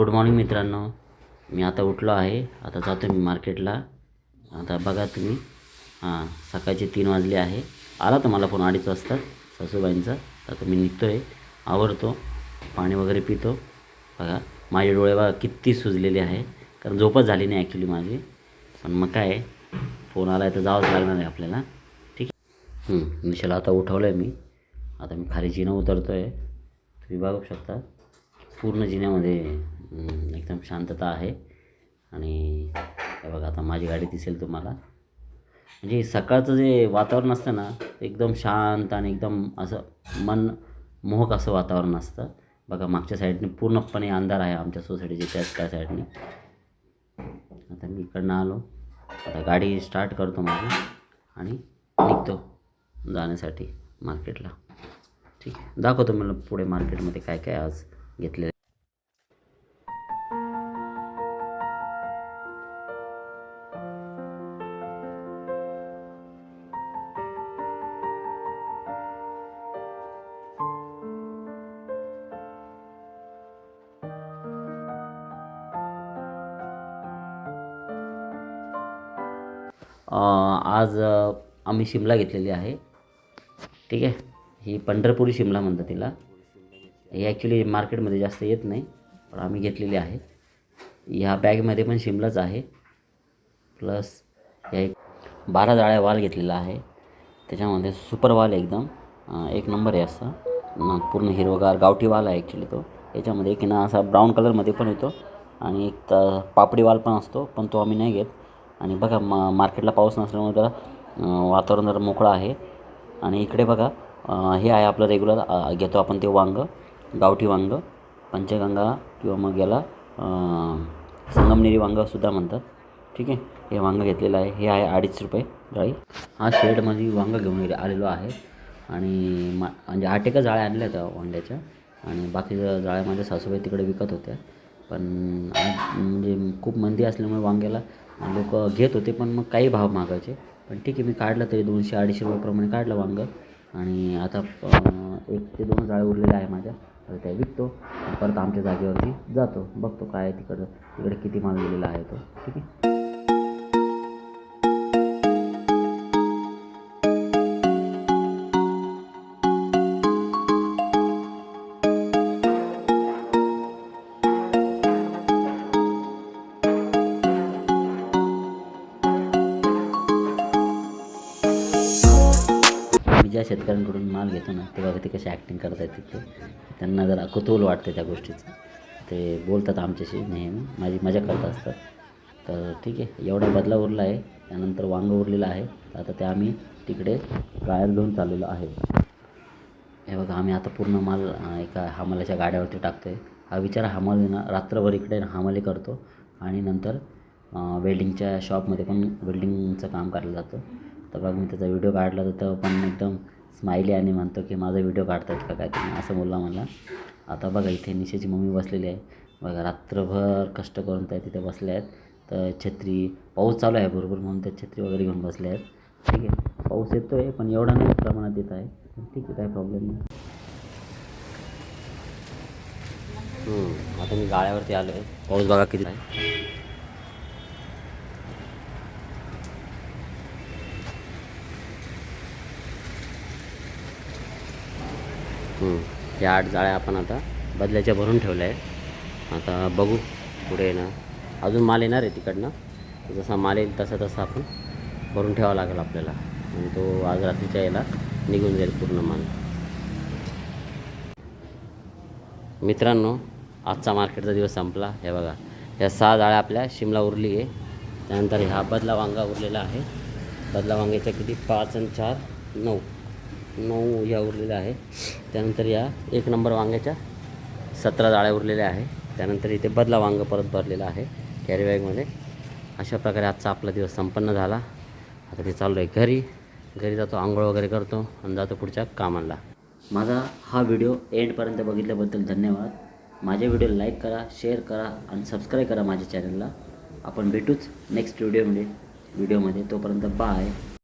Good morning मित्रांनो. मी आता उठलो आहे. आता जातो मी मार्केटला. आता बघा तुम्ही. हां सकाळचे तीन वाजले आहे. आला तर मला फोन अडीच वाजता सासूबाईंचा. आता मी निघतो आहे आवरतो. पाणी वगैरे पितो. बघा माझे डोळे बघा किती सुजलेले आहे. कारण झोपच झाली नाही ॲक्च्युली माझी. पण मग काय आहे, फोन आला आहे तर जावंच लागणार आहे आपल्याला. ठीक आहे. निशाला आता उठवलं आहे मी. आता मी खाली जिनं उतरतो आहे तुम्ही बघू शकता. पूर्ण जिन्यामध्ये एकदम शांतता आहे. आणि हे बघा आता माझी गाडी दिसेल तुम्हाला. म्हणजे सकाळचं जे वातावरण असतं ना एकदम शांत आणि एकदम असं मन मोहक असं वातावरण असतं. बघा मागच्या साईडने पूर्णपणे अंधार आहे आमच्या सोसायटीच्या त्याच त्या साईडने. आता मी इकडनं आलो. आता गाडी स्टार्ट करतो माझी आणि निघतो जाण्यासाठी मार्केटला. ठीक आहे. दाखवतो मला पुढे मार्केटमध्ये काय काय आज घेतलेलं आज आम्ही शिमला घेतलेली आहे. ठीक आहे? ही पंढरपुरी शिमला म्हणतात तिला. ही ॲक्च्युली मार्केटमध्ये जास्त येत नाही पण आम्ही घेतलेली आहे. ह्या बॅगमध्ये पण शिमलाच आहे. प्लस ह्या एक बारा जाळ्या वाल घेतलेला आहे. त्याच्यामध्ये सुपर वाल एकदम. एक नंबर आहे असं. पूर्ण हिरवगार गावठी वाल आहे ॲक्च्युली तो. याच्यामध्ये एक ना असा ब्राऊन कलरमध्ये पण येतो. आणि एक तर पापडी वाल पण असतो पण तो आम्ही नाही घेत. आणि बघा मा मार्केटला पाऊस नसल्यामुळे जरा वातावरण जरा मोकळं आहे. आणि इकडे बघा हे आहे आपलं रेग्युलर घेतो आपण ते वांगं गावठी वांगं पंचगंगा किंवा मग याला संगमनेरी वांगंसुद्धा म्हणतात. ठीक आहे? हे वांगं घेतलेलं आहे. हे आहे अडीच रुपये जाळी. हा शेडमध्ये वांगं घेऊन आलेलो आहे. आणि मा म्हणजे आठ एका जाळ्या आणल्या होत्या वांग्याच्या. आणि बाकीच्या जाळ्या माझ्या सासूबाई तिकडे विकत होत्या. पण म्हणजे खूप मंदी असल्यामुळे वांग्याला लोक घेत होते पण मग काही भाव मागायचे. पण ठीक आहे मी काढलं तरी दोनशे अडीचशे रुपयाप्रमाणे काढलं वांगं. आणि आता एक ते दोन जाळे उरलेले आहे माझ्या. तर त्या विकतो. परत आमच्या जागेवरती जातो. बघतो काय तिकडं. तिकडे किती माल गेलेला आहे तो. ठीक आहे? ज्या शेतकऱ्यांकडून माल घेतो ना ते बघा ते कशी ॲक्टिंग करतात तिथे. त्यांना जरा कुतूहल वाटते त्या गोष्टीचं. ते बोलतात आमच्याशी नेहमी. माझी मजा करत असतात. तर ठीक आहे एवढा बदला उरला आहे. त्यानंतर वांगं उरलेलं आहे. आता ते आम्ही तिकडे ड्रायर घेऊन चाललेलो आहे. हे बघा आम्ही आता पूर्ण माल एका हमालाच्या गाड्यावरती टाकतो आहे हा विचार हमाल रात्रभर इकडे हमाली करतो. आणि नंतर वेल्डिंगच्या शॉपमध्ये पण वेल्डिंगचं काम करायला जातो. तर बघ मी त्याचा व्हिडिओ काढला तर तो पण एकदम स्माइली आणि म्हणतो की माझा व्हिडिओ काढतात का काय तुम्ही असं बोलला मला. आता बघा इथे निशेची मम्मी बसलेली आहे. बघा रात्रभर कष्ट करून त्या तिथे बसले आहेत. तर छत्री पाऊस चालू आहे बरोबर म्हणून त्या छत्री वगैरे घेऊन बसले आहेत. ठीक आहे. पाऊस येतो आहे पण एवढा नाही प्रमाणात येत आहे. ठीक आहे काय प्रॉब्लेम नाही. आता मी गाळ्यावरती आलो आहे पाऊस बघा किती आहे. या आठ जाळ्या आपण आता बदल्याच्या भरून ठेवल्या आहे आता बघू पुढे ना अजून माल येणार आहे तिकडनं. जसा माल येईल तसा तसा आपण भरून ठेवावा लागेल आपल्याला. आणि तो आज रात्रीच्या याला निघून जाईल पूर्ण माल. मित्रांनो आजचा मार्केटचा दिवस संपला. हे बघा या सहा जाळ्या आपल्या शिमला उरली आहे. त्यानंतर हा बदला वांगा उरलेला आहे. बदला वांग्याच्या किती? पाच आणि चार नऊ. नऊ या उरलेल्या आहे. त्यानंतर या एक नंबर वांग्याच्या सतरा जाळ्या उरलेल्या आहे. त्यानंतर इथे बदला वांग परत भरलेलं आहे कॅरी बॅगमध्ये अशा प्रकारे आजचा आपला दिवस संपन्न झाला. आता मी चाललो आहे घरी. घरी जातो आंघोळ वगैरे करतो आणि जातो पुढच्या कामाला. माझा हा व्हिडिओ एंडपर्यंत बघितल्याबद्दल धन्यवाद. माझे व्हिडिओ लाईक करा शेअर करा आणि सबस्क्राईब करा माझ्या चॅनलला आपण भेटूच नेक्स्ट व्हिडिओमध्ये व्हिडिओमध्ये तोपर्यंत बाय